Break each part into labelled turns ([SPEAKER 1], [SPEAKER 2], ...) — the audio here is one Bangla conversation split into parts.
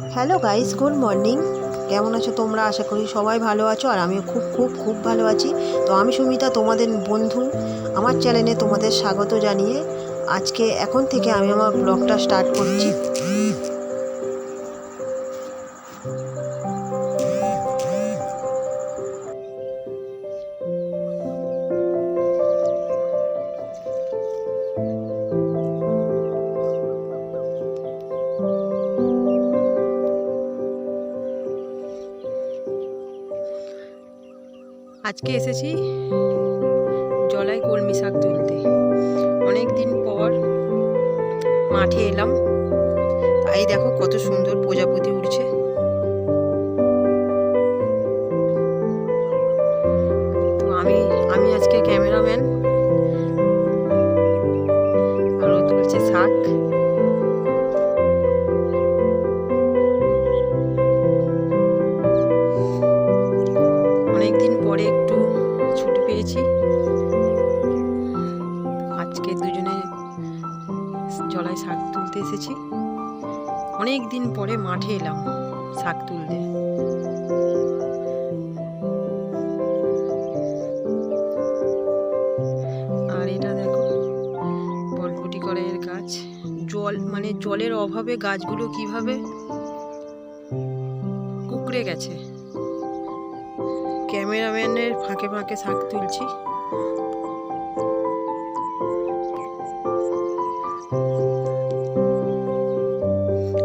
[SPEAKER 1] হ্যালো গাইস গুড মর্নিং কেমন আছো তোমরা? আশা করি সবাই ভালো আছো আর আমিও খুব খুব খুব ভালো আছি। তো আমি সুমিতা, তোমাদের বন্ধু। আমার চ্যানেলে তোমাদের স্বাগত জানিয়ে আজকে এখন থেকে আমি আমার ব্লগটা স্টার্ট করছি। আজকে এসেছি জলায় কলমি শাক তুলতে। অনেক দিন পর মাঠে এলাম। তাই দেখো কত সুন্দর প্রজাপতি উঠছে একটু ছুটি পেয়েছি। আজকে দুজনে জলায় শাক তুলতে এসেছি। অনেক দিন পরে মাঠে এলাম শাক তুলতে। আর এটা দেখো বলপুটি করে এর গাছ। জল মানে জলের অভাবে গাছগুলো কীভাবে কুকড়ে গেছে। ক্যামেরাম্যানের ফাঁকে ফাঁকে শাক তুলছি।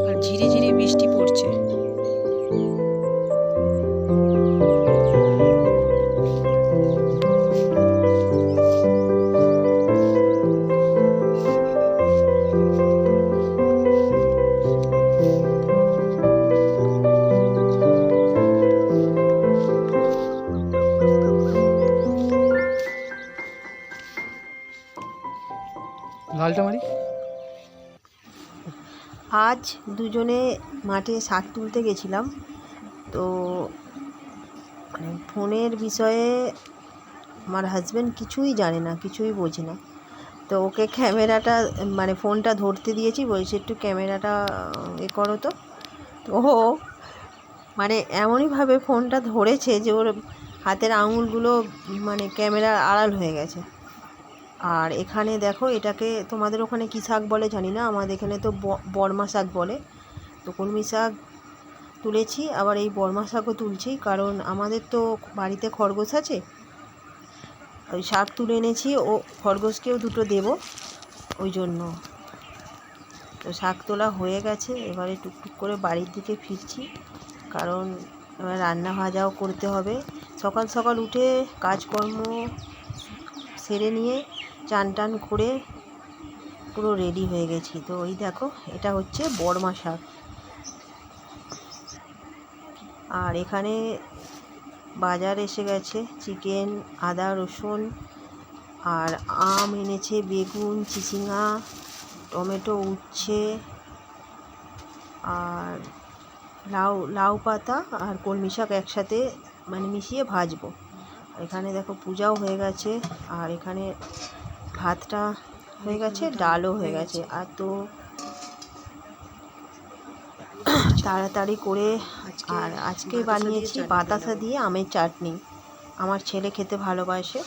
[SPEAKER 1] আর ঝিরি ঝিরি বৃষ্টি
[SPEAKER 2] লালটা মারি।
[SPEAKER 1] আজ দুজনে মাঠে শাক তুলতে গেছিলাম, তো মানে ফোনের বিষয়ে আমার হাজব্যান্ড কিছুই জানে না, কিছুই বোঝে না। তো ওকে ক্যামেরাটা মানে ফোনটা ধরতে দিয়েছি, বলছে একটু ক্যামেরাটা, এ করো তো। তো ও মানে এমনইভাবে ফোনটা ধরেছে যে ওর হাতের আঙুলগুলো মানে ক্যামেরার আড়াল হয়ে গেছে। আর এখানে দেখো এটাকে তোমাদের ওখানে কী শাক বলে জানি না আমাদের এখানে তো বর্মা শাক বলে। তো কলমি শাক তুলেছি, আবার এই বর্মা শাকও তুলছি, কারণ আমাদের তো বাড়িতে খরগোশ আছে। ওই শাক তুলে এনেছি, ও খরগোশকেও দুটো দেব ওই জন্য। তো শাক তোলা হয়ে গেছে, এবারে টুকটুক করে বাড়ির দিকে ফিরছি, কারণ এবার রান্না ভাজাও করতে হবে। সকাল সকাল উঠে কাজকর্ম সেরে নিয়ে চান টান করে পুরো রেডি হয়ে গেছি। তো ওই দেখো, এটা হচ্ছে বড়মা শাক। আর এখানে বাজার এসে গেছে, চিকেন, আদা, রসুন, আর আম এনেছে, বেগুন চিচিঙা টমেটো উচ্ছে, আর লাউ লাউ পাতা আর কলমি শাক একসাথে মানে মিশিয়ে ভাজবো। এখানে দেখো পূজাও হয়ে গেছে, আর এখানে ভাতটা হয়ে গেছে ডালও হয়ে গেছে। আর তো তাড়াতাড়ি করে আর আজকে বানিয়েছি বাতাসা দিয়ে আমের চাটনি। আমার ছেলে খেতে ভালোবাসে।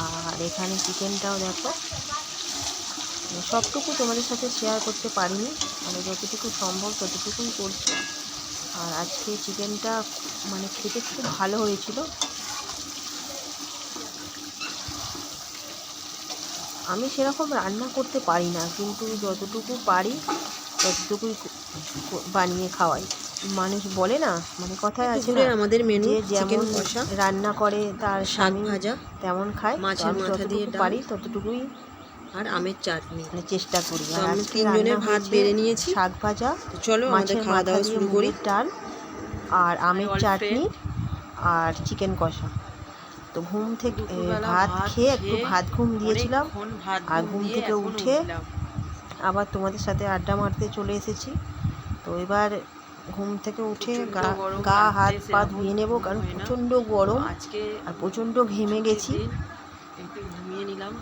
[SPEAKER 1] আর এখানে চিকেনটাও দেখো। সবটুকু তোমাদের সাথে শেয়ার করতে পারিনি। মানে যতটুকু সম্ভব ততটুকুই করছি। আর আজকে চিকেনটা মানে খেতে খুব ভালো হয়েছিল। আমি সেরকম রান্না করতে পারি না কিন্তু যতটুকু পারি ততটুকুই বানিয়ে খাওয়াই। মানুষ বলে না মানে কথায় আছে
[SPEAKER 3] আমাদের মেনু চিকেন
[SPEAKER 1] যেমন
[SPEAKER 3] কষা
[SPEAKER 1] রান্না করে তার
[SPEAKER 3] শাক
[SPEAKER 1] স্বামী
[SPEAKER 3] ভাজা
[SPEAKER 1] তেমন খায়
[SPEAKER 3] মাছের মাথা দিয়ে।
[SPEAKER 1] পারি ততটুকুই
[SPEAKER 3] আর আমের চাটনি।
[SPEAKER 1] মানে চেষ্টা করি। আর
[SPEAKER 3] আমি তিনজনের ভাত বেড়ে নিয়েছি।
[SPEAKER 1] শাক ভাজা
[SPEAKER 3] চলো আমাদের
[SPEAKER 1] মাছের
[SPEAKER 3] খাওয়া দাওয়া শুরু করি।
[SPEAKER 1] ডাল আর আমের চাটনি আর চিকেন কষা। তো ঘুম থেকে ভাত খেয়ে একটু ভাত ঘুম দিয়েছিলাম। আর
[SPEAKER 3] ঘুম
[SPEAKER 1] থেকে উঠে আবার তোমাদের সাথে আড্ডা মারতে চলে এসেছি। তো এবার ঘুম থেকে উঠে গা গা হাত পা ধুয়ে নেব কারণ প্রচণ্ড গরম
[SPEAKER 3] আজকে
[SPEAKER 1] আর প্রচণ্ড ঘেমে গেছি।
[SPEAKER 3] ঘুমিয়ে নিলাম।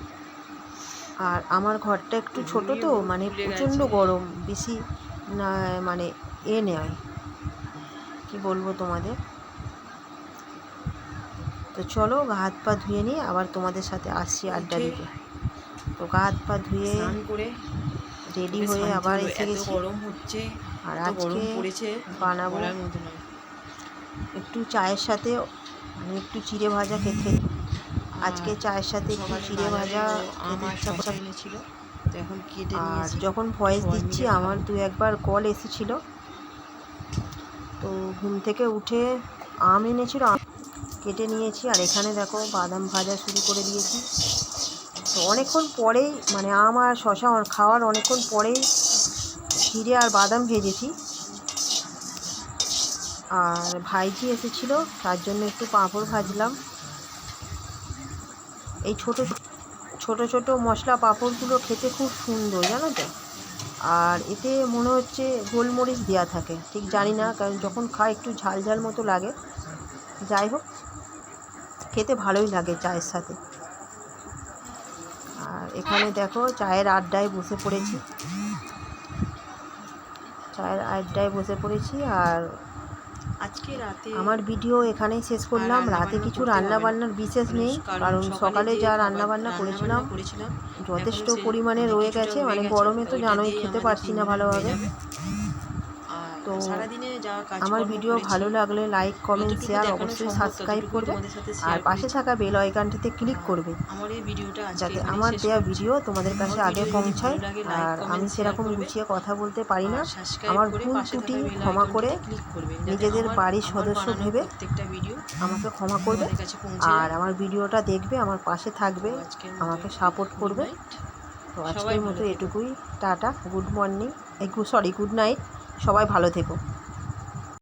[SPEAKER 1] আর আমার ঘরটা একটু ছোট তো মানে প্রচণ্ড গরম বেশি না মানে এ নেয় কি বলব তোমাদের? তো চলো গা হাত পা ধুয়ে নিয়ে আবার তোমাদের সাথে আসছি আড্ডা দিতে। তো গা হাত পা ধুয়ে
[SPEAKER 3] করে
[SPEAKER 1] রেডি হয়ে আবার। এসে গেছি।
[SPEAKER 3] গরম হচ্ছে
[SPEAKER 1] আর আজকে
[SPEAKER 3] পড়েছে
[SPEAKER 1] বানাবো
[SPEAKER 3] বলার মতো নয়।
[SPEAKER 1] একটু চায়ের সাথে মানে একটু চিড়ে ভাজা খেতে আজকে চায়ের সাথে একটু চিড়ে ভাজা ইচ্ছা
[SPEAKER 3] এনেছিল তো এখন কেটে
[SPEAKER 1] আর যখন ভয়েস দিচ্ছি আমার দু একবার কল এসেছিল। তো ঘুম থেকে উঠে আম এনেছিল আম কেটে নিয়েছি আর এখানে দেখো বাদাম ভাজা শুরু করে দিয়েছি। তো অনেকক্ষণ পরেই মানে আম আর শশা খাওয়ার অনেকক্ষণ পরেই চিড়ে আর বাদাম ভেজেছি। আর ভাইজি এসেছিল, তার জন্য একটু পাঁপড় ভাজলাম। এই ছোট ছোট ছোট মশলা পাঁপড়গুলো খেতে খুব সুন্দর, জানো তো? আর এতে মনে হচ্ছে গোলমরিচ দেওয়া থাকে, ঠিক জানি না, কারণ যখন খাই একটু ঝাল ঝাল মতো লাগে। যাই হোক খেতে ভালোই লাগে চায়ের সাথে। আর এখানে দেখো চায়ের আড্ডায় বসে পড়েছি। চায়ের আড্ডায় বসে পড়েছি আর
[SPEAKER 3] আজকে রাতে
[SPEAKER 1] আমার ভিডিও এখানেই শেষ করলাম। রাতে কিছু রান্না বান্নার বিশেষ নেই কারণ সকালে
[SPEAKER 3] যা
[SPEAKER 1] রান্না বান্না করেছিলাম যথেষ্ট পরিমাণে রয়ে গেছে মানে গরমে তো জানোই খেতে পারছি না ভালোভাবে। তো
[SPEAKER 3] সারাদিনে যা কাজ
[SPEAKER 1] আমার ভিডিও ভালো লাগলে লাইক কমেন্ট শেয়ার অবশ্যই সাবস্ক্রাইব করবে। আর পাশে থাকা বেল আইকনটিতে ক্লিক করবে।
[SPEAKER 3] আমার এই ভিডিওটা
[SPEAKER 1] যাতে আমার দেওয়া ভিডিও তোমাদের কাছে আগে পৌঁছায় আর আমি সেরকম। গুছিয়ে কথা বলতে পারি না। আমার ভুল ত্রুটি ক্ষমা করে নিজেদের বাড়ির সদস্য ভেবে
[SPEAKER 3] ভিডিও
[SPEAKER 1] আমাকে ক্ষমা করবে। আর আমার ভিডিওটা দেখবে আমার পাশে থাকবে আমাকে সাপোর্ট করবে। তো আজকের মতো এটুকুই। টাটা গুড মর্নিং এই সরি গুড নাইট সবাই ভালো থেকো।